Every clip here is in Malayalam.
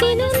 당신은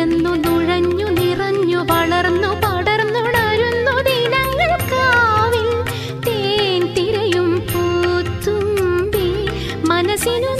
പിറന്നു നുഴഞ്ഞു നിറഞ്ഞു വളർന്നു പടർന്നുണരുന്നു ദിനങ്ങൾക്കാവിൽ തേൻ തിരയും പൂത്തുമ്പി മനസ്സിനു